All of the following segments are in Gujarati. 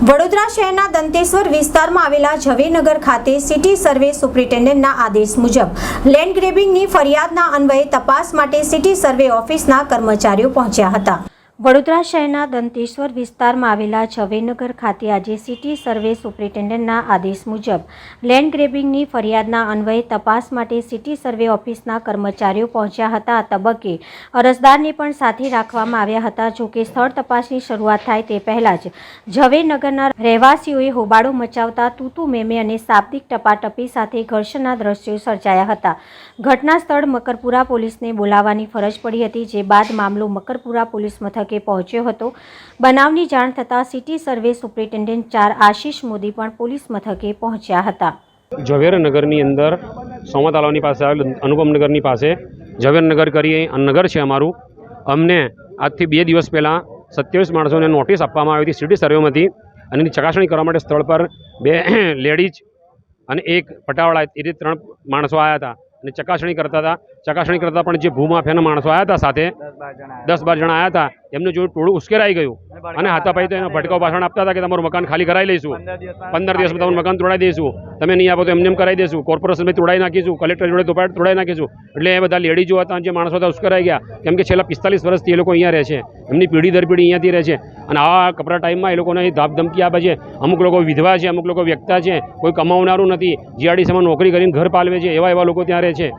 વડોદરા શહેરના દંતેશ્વર વિસ્તારમાં આવેલા ઝવેરનગર ખાતે સિટી સર્વે સુપ્રિન્ટેન્ડન્ટના આદેશ મુજબ લેન્ડ ગ્રેબિંગની ફરિયાદના અન્વયે તપાસ માટે સિટી સર્વે ઓફિસના કર્મચારીઓ પહોંચ્યા હતા. વડોદરા શહેરના દંતેશ્વર વિસ્તારમાં આવેલા ઝવેરનગર ખાતે આજે સિટી સર્વે સુપ્રિન્ટેન્ડન્ટના આદેશ મુજબ લેન્ડ ગ્રેબિંગની ફરિયાદના અન્વયે તપાસ માટે સિટી સર્વે ઓફિસના કર્મચારીઓ પહોંચ્યા હતા. તબક્કે અરજદારને પણ સાથે રાખવામાં આવ્યા હતા. જો કે સ્થળ તપાસની શરૂઆત થાય તે પહેલાં જ ઝવેરનગરના રહેવાસીઓએ હોબાળો મચાવતા તૂતુ મેમે અને શાબ્દિક ટપાટપી સાથે ઘર્ષણના દ્રશ્યો સર્જાયા હતા. ઘટના સ્થળ મકરપુરા પોલીસને બોલાવવાની ફરજ પડી હતી, જે બાદ મામલો મકરપુરા પોલીસ મથકે પહોંચ્યો હતો. બનાવની જાણ થતાં સિટી સર્વે સુપ્રિન્ટેન્ડન્ટ ચાર આશીષ મોદી પણ પોલીસ મથકે પહોંચ્યા હતા. ઝવેરનગરની અંદર સોમા તલાવની પાસે આવેલ અનુપમનગરની પાસે ઝવેરનગર કરી નગર છે અમારું. અમને આજથી બે દિવસ પહેલાં સત્યાવીસ માણસોને નોટિસ આપવામાં આવી હતી સિટી સર્વેમાંથી અને એની ચકાસણી કરવા માટે સ્થળ પર બે લેડીઝ અને એક પટાવાળા એ રીતે ત્રણ માણસો આવ્યા હતા અને ચકાસણી કરતા હતા. ચકાસણી કરતા પણ જે ભૂમાફિયાના માણસો આવ્યા હતા સાથે દસ બાર જણા આવ્યા હતા. એમને જોયું ટોળું ઉશ્કેરાઈ ગયું. અને હાથાપાઈ તો એનો ભટકાવ ભાષણ આપતા હતા કે તમારું મકાન ખાલી કરાવી લઈશું. પંદર દિવસમાં તમારું મકાન તોડાવી દઈશું. તમે નહીં આપો તો એમને એમ કરાવી દઈશું. કોર્પોરેશનમાં તોડાવી નાખીશું. કલેક્ટર જોડે તોડાવી નાખીશું. એટલે એ બધા લેડીઝો હતા જે માણસો હતા ઉશ્કેરાઈ ગયા. કેમ કે છેલ્લા પિસ્તાલીસ વર્ષથી એ લોકો અહીંયા રહે છે. એમની પેઢી દર પેઢી અહીંયાથી રહે છે. અને આ કપરા ટાઈમમાં એ લોકોને ધમકી આપે છે. અમુક લોકો વિધવા છે અમુક લોકો વ્યક્તા છે. કોઈ કમાવનારું નથી. જીઆરડીસીમાં નોકરી કરીને ઘર પાલવે છે. એવા એવા લોકો ત્યાં રહે છે.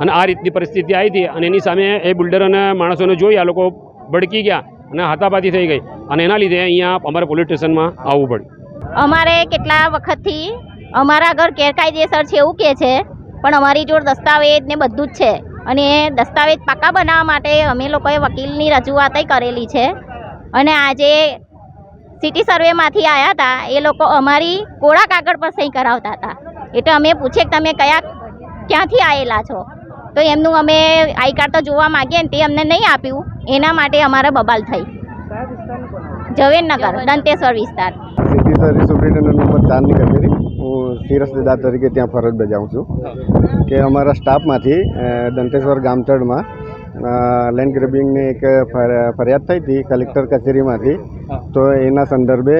અને આ રીતની પરિસ્થિતિ આવી હતી. અને એની સામે એ બિલ્ડર અને માણસોને જોઈ આ લોકો ભડકી ગયા અને હાથાપાતી થઈ ગઈ. અને એના લીધે અહીંયા અમારે પોલીસ સ્ટેશનમાં આવવું પડ્યું. અમારે કેટલા વખતથી અમારા ઘર ગેરકાયદેસર છે એવું કહે છે, પણ અમારી જોડે દસ્તાવેજ ને બધું જ છે. અને એ દસ્તાવેજ પાકા બનાવવા માટે અમે લોકોએ વકીલની રજૂઆતય કરેલી છે. અને આજે સિટી સર્વેમાંથી આવ્યા હતા, એ લોકો અમારી કોળા કાગળ પર સહી કરાવતા હતા. એટલે અમે પૂછે કે તમે કયા, ક્યાંથી આવેલા છો? તો એમનું અમે આઈ કાર્ડ તો જોવા માગીએ ને તે અમને નહીં આપ્યું. એના માટે અમારે બબાલ થઈ. ઝવેરનગર દંતેશ્વર વિસ્તાર. સિટી સર્વિસ સુપ્રિન્ટેન્ડન્ટ નંબર ચારની કચેરી હું સિરસદાર તરીકે ત્યાં ફરજ બજાવું છું. કે અમારા સ્ટાફમાંથી દંતેશ્વર ગામતળમાં લેન્ડ ગ્રેબિંગની એક ફર- ફરિયાદ થઈ હતી કલેક્ટર કચેરીમાંથી. તો એના સંદર્ભે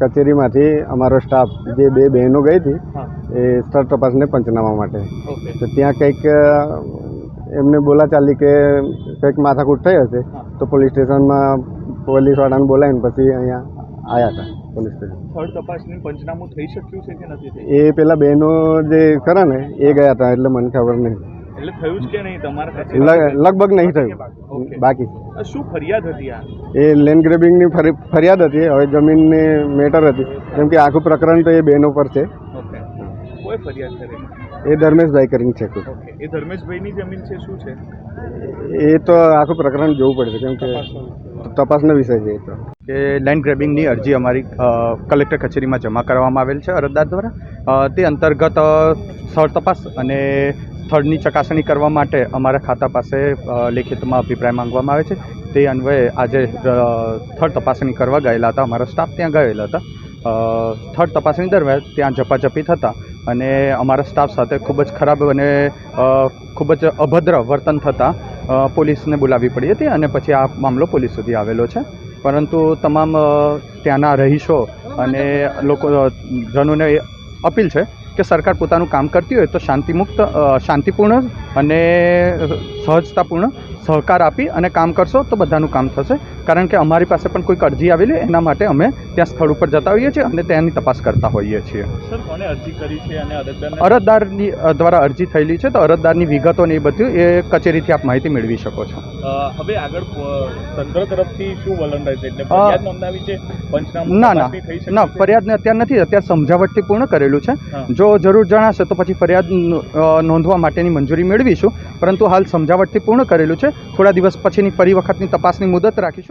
કચેરીમાંથી અમારો સ્ટાફ જે બે બહેનો ગઈ હતી એ સ્થળ તપાસને પંચનામા માટે. તો ત્યાં કંઈક એમને એમને બોલાચાલી કે કંઈક માથાકૂટ થઈ હશે તો પોલીસ સ્ટેશનમાં પોલીસવાળાને બોલાવીને પછી અહીંયા આવ્યા હતા પોલીસ સ્ટેશન. સ્થળ તપાસની પંચનામું થઈ શક્યું છે કે નથી એ પેલા બહેનો જે ખરા ને એ ગયા હતા એટલે મને ખબર નહીં. એટલે થયું જ કે નહીં? તમારા લગ- લગભગ નહીં થયું. બાકી. શું ફરિયાદ હતી આ? એ લેન્ડ ગ્રેબિંગની ફરિયાદ હતી. હવે જમીનની મેટર હતી. કેમ કે આખું પ્રકરણ તો એ બહેનો પર છે. કોઈ ફરિયાદ કરે એ ધર્મેશભાઈ કરીને છે એ ધર્મેશભાઈની જમીન છે શું છે? એ તો આખું પ્રકરણ જોવું પડશે કેમ કે તપાસનો વિષય છે એ તો. કે લેન્ડ ગ્રેબિંગની અરજી અમારી કલેક્ટર કચેરીમાં જમા કરવામાં આવેલ છે અરજદાર દ્વારા. તે અંતર્ગત સ્થળ તપાસ અને સ્થળની ચકાસણી કરવા માટે અમારા ખાતા પાસે લેખિતમાં અભિપ્રાય માંગવામાં આવે છે. તે અન્વયે આજે સ્થળ તપાસણી કરવા ગયેલા હતા. અમારા સ્ટાફ ત્યાં ગયેલા હતા. સ્થળ તપાસણી દરમિયાન ત્યાં ઝપાઝપી થતાં અને અમારા સ્ટાફ સાથે ખૂબ જ ખરાબ અને ખૂબ જ અભદ્ર વર્તન થતાં પોલીસને બોલાવવી પડી હતી અને પછી આ મામલો પોલીસ સુધી આવેલો છે. પરંતુ તમામ ત્યાંના રહીશો અને લોકો જનોને એ અપીલ છે કે સરકાર પોતાનું કામ કરતી હોય તો શાંતિમુક્ત શાંતિપૂર્ણ અને સહજતાપૂર્ણ સહકાર આપી અને કામ કરશો તો બધાનું કામ થશે. કારણ કે અમારી પાસે પણ કોઈક અરજી આવેલી એના માટે અમે ત્યાં સ્થળ ઉપર જતા હોઈએ છીએ અને તેની તપાસ કરતા હોઈએ છીએ. અરજદારને દ્વારા અરજી થયેલી છે તો અરજદારની વિગતો ને એ બધું એ કચેરીથી આપ માહિતી મેળવી શકો છો. હવે આગળ તંત્ર તરફથી શું વલણ રહેશે એટલે ફરિયાદ નોંધાવી છે? ના ના. ના? ફરિયાદને અત્યારે નથી અત્યારે સમજાવટથી પૂર્ણ કરેલું છે. જો જરૂર જણાશે તો પછી ફરિયાદ નોંધવા માટેની મંજૂરી મેળવીશું. પરંતુ હાલ સમજાવટથી પૂર્ણ કરેલું છે. થોડા દિવસ પછીની ફરી વખતની તપાસની મુદત રાખીશું.